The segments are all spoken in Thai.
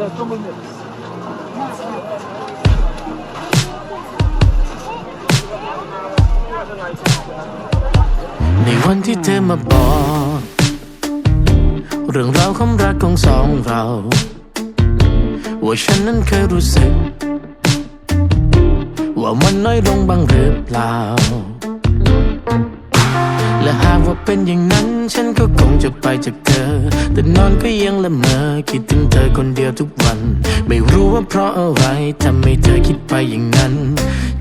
ในวันที่เธอมาบอก เรื่องราวความรักของสองเรา ว่าฉันนั้นเคยรู้สึก ว่ามันน้อยลงบ้างหรือเปล่า และหากว่าเป็นอย่างนั้น ฉันก็คงจะไปจากเธอ แต่นอนก็ยังละเมอคิดถึงเธอคนเดียวทุกวัน ไม่รู้ว่าเพราะอะไรทำให้เธอคิดไปอย่างนั้น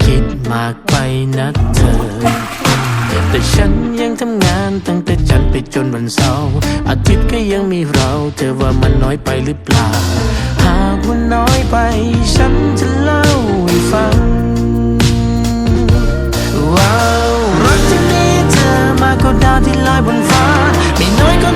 คิดมากไปนะเธอ แต่ฉันยังทำงานตั้งแต่จันทร์ไปจนวันเสาร์อาทิตย์ก็ยังมีเรา เธอว่ามันน้อยไปหรือเปล่า หากว่าน้อยไป ฉันจะเล่าให้ฟัง ว้า ก็ดาวที่ลอยบนฟ้า ไม่น้อยก็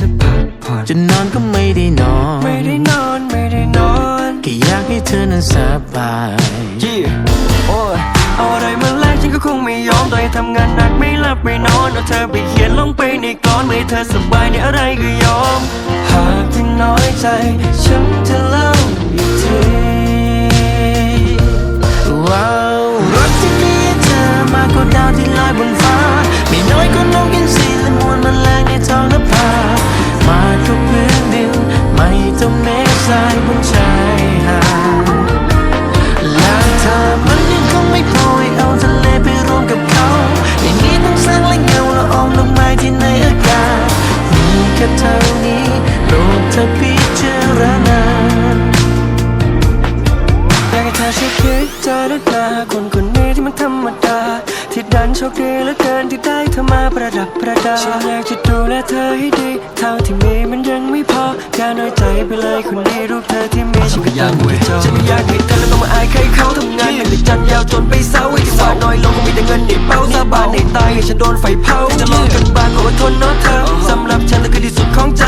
จะพักผ่อนจะนอนก็ไม่ได้นอน ไม่ได้นอน ไม่ได้นอนแค่อยากให้เธอนั้นสบายยี่โอ้ยเอาอะไรมาแลกฉันก็คงไม่ยอมต่อให้ทำงานหนักไม่หลับไม่นอนเอาเธอไปเขียนลงไปในกลอนเมื่อให้เธอสบายในอะไรก็ยอม หากที่น้อยใจฉันจะเล่าอีกทีว้าวรักที่มีเธอมากกว่าดาวที่ลอยบนฟ้า ไม่น้อยก็นกอินทรีและมวลแมลงในท้องนภา ไม่ต้องเมฆทรายบนชายหาดและถ้ามันยังคงไม่พอให้เอาทะเลไปรวมกับเขา อย่างนี้ต้องสร้างและเงาละอองลงมาที่ในอากาศมีแค่เท่านี้โปรดเธอพิจารณาอยากให้เธอช่วยคิดเจอด้วยตาคนคนนี้ที่มันธรรมดา ที่ดันโชคดีเหลือเกินที่ได้เธอมาประดับประดาฉันอยากจะดูแลเธอให้ดี เท่าที่มีมันยังไม่พออย่าน้อยใจไปเลยคนดีรูปเธอที่มีฉันก็ยังไม่จบฉันไม่อยากให้เธอแล้วต้องมาอายใครเขาทำงานหนักแต่จันยาวจนไปเศร้าไอ้ที่หวานน้อยลงก็มีแต่เงินในเป้าสาบานในตายให้ฉันโดนไฟเผาจะลองกันบ้างขออดทนเนาะเธอสำหรับฉันเธอคือที่สุดของใจ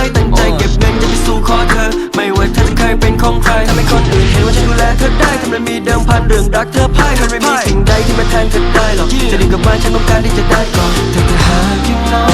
เธอได้ทำไมมีเดิมพันเรื่องรักเธอพ่ายมันไม่มีสิ่งใดที่มาแทนเธอได้หรอกจะดีกับบ้านฉันต้องการที่จะได้ก่อนแต่ถ้าหากยังน้อย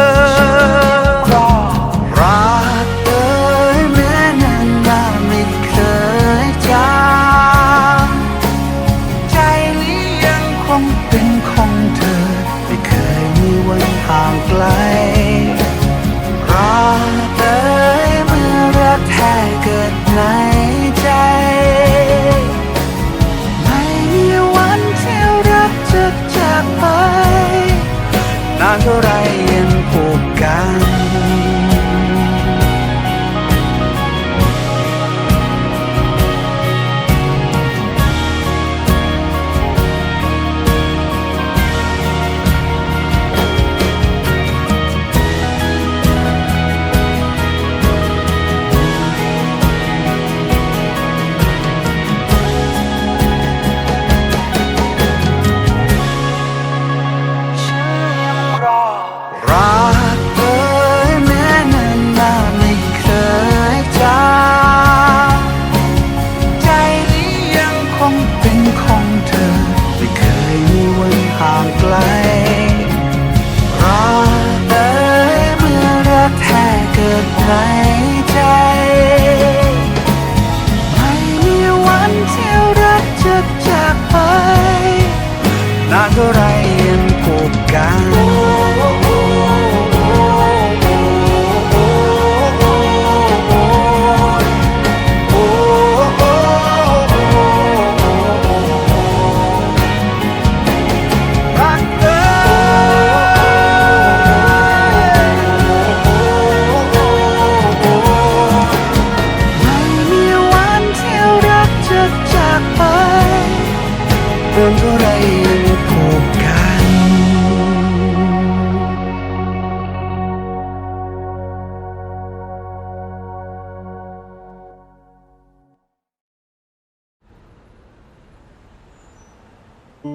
ใ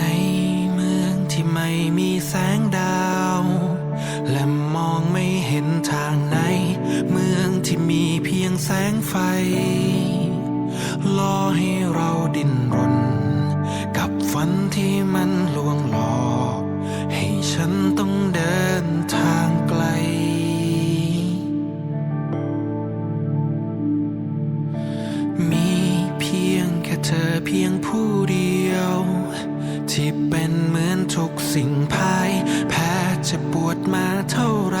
นเมืองที่ไม่มีแสงดาว และมองไม่เห็นทาง อเพียงผู้เดียว ที่เป็นเหมือนทุกสิ่งภายแพ้จะปวดมาเท่าไร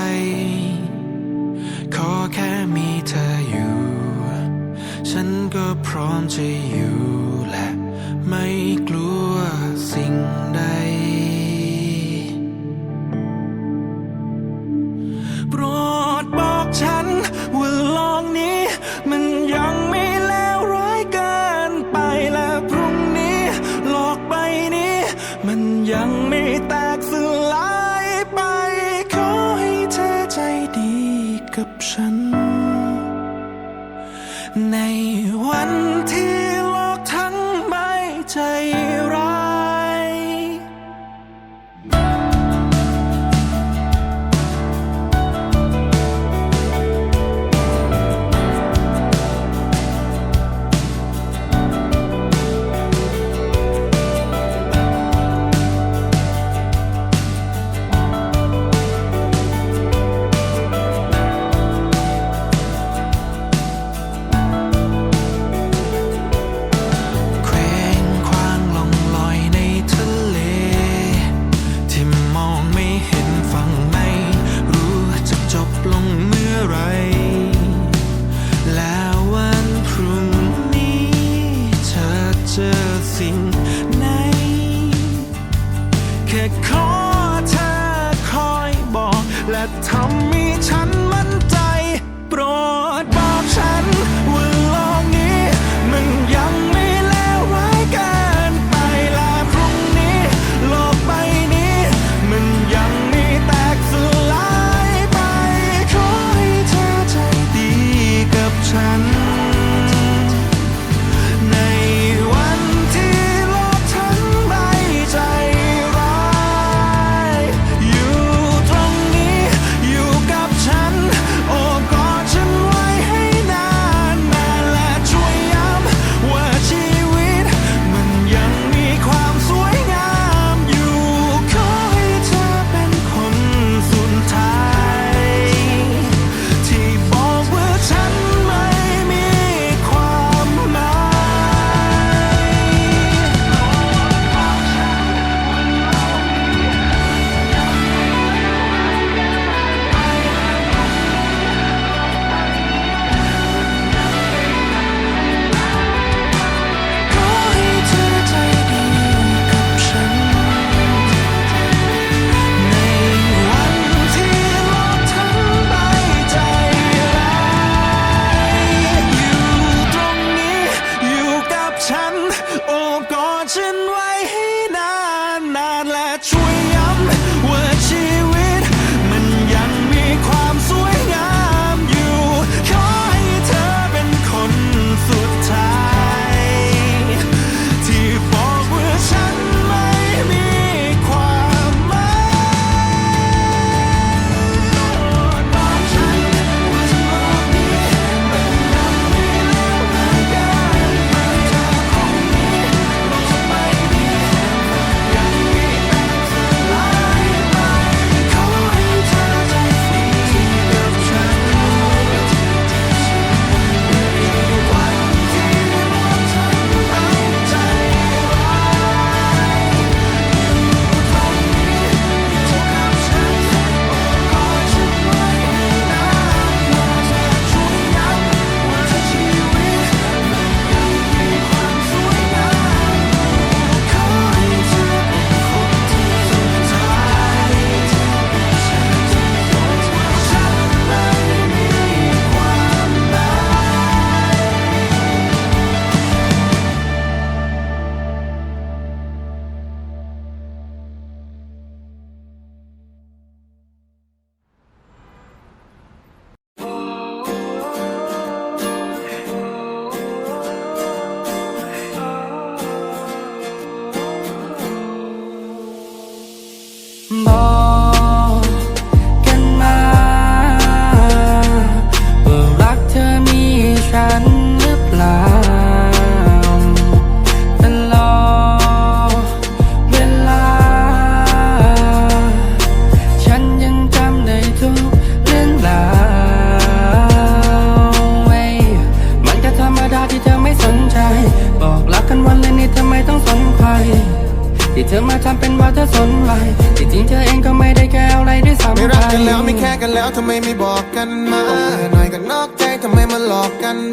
ขอแค่มีเธออยู่ ฉันก็พร้อมจะอยู่ ยังไม่แตกสลายไป ขอให้เธอใจดีกับฉัน call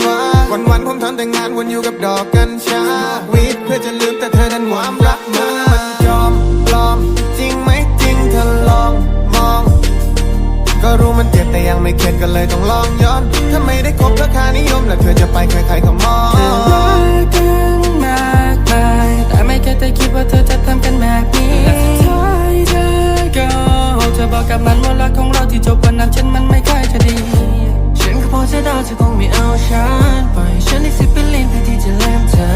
วะวันวันผมทำแต่งานวนอยู่กับดอกกัญชาวีดเพื่อจะลืมแต่เธอนั้นความรักมามันยอมปลอม จริงไหมจริงเธอลองมอง ก็รู้มันเจ็บแต่ยังไม่เข็ดก็เลยต้องลองย้อนถ้าไม่ได้คบราคานิยมแล้วเธอจะไปใครๆก็มองรักกันมากมายแต่ไม่เคยได้คิดว่าเธอจะทำกันแบบนี้และสุดท้ายเธอก็เธอบอกกับมันว่ารักของเราที่จบวันนั้นฉันมันไม่ค่อยจะดี พอจะเดาเธอคงไม่เอาฉันปล่อยฉันอีกสิบเป็นลิ้นเพื่อที่จะลืมเธอ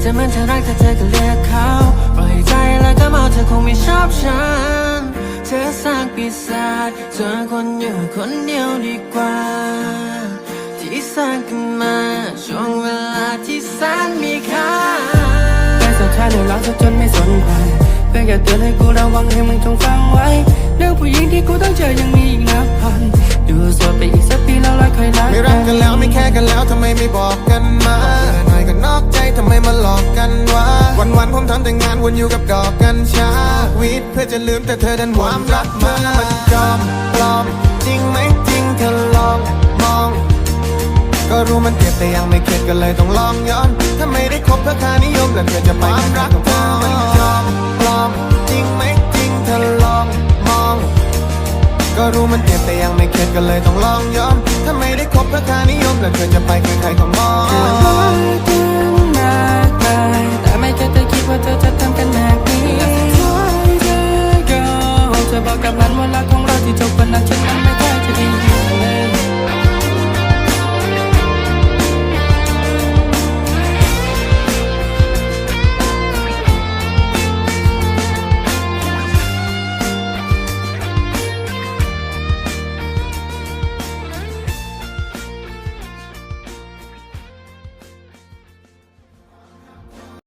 เธอเหมันเธอรักแต่เธอก็เลือกเขาปล่อยใจแล้วก็เมาเธอคงไม่ชอบฉัน เธอสร้างปีศาจเธอคนอยู่คนเดียวดีกว่า ที่สร้างขึ้นมาช่วงเวลาที่แสนมีค่าแต่สุดท้ายหนูรักเธอจนไม่สนใจเพื่อแค่เตือนให้กูระวังให้มึงจงฟังไว้เรื่องผู้หญิงที่กูต้องเจอยังมีอีกนับพัน อยู่โสดไปอีกสักปีแล้วเราค่อยรักไม่รักกันแล้วไม่แค่กันแล้วทำไมไม่บอกกันมาหน่อยก็นอกใจทำไมมาหลอกกันวะวันวันๆผมทำแต่งานวนอยู่กับดอกกัญชาวีดเพื่อจะลืมแต่เธอดันความรักมามันจอมปลอม จริงไหมจริงเธอลองมอง ก็รู้มันเจ็บแต่ยังไม่เข็ดก็เลยต้องลองย้อนถ้าไม่ได้คบเพื่อค่านิยมแล้วเธอจะไปความรักเธอมันจอมปลอม ก็รู้มันเจ็บแต่ยังไม่เข็ดก็เลยต้องลองยอม ถ้าไม่ได้คบเพื่อค่านิยมแล้วเธอจะไปใครๆก็มอง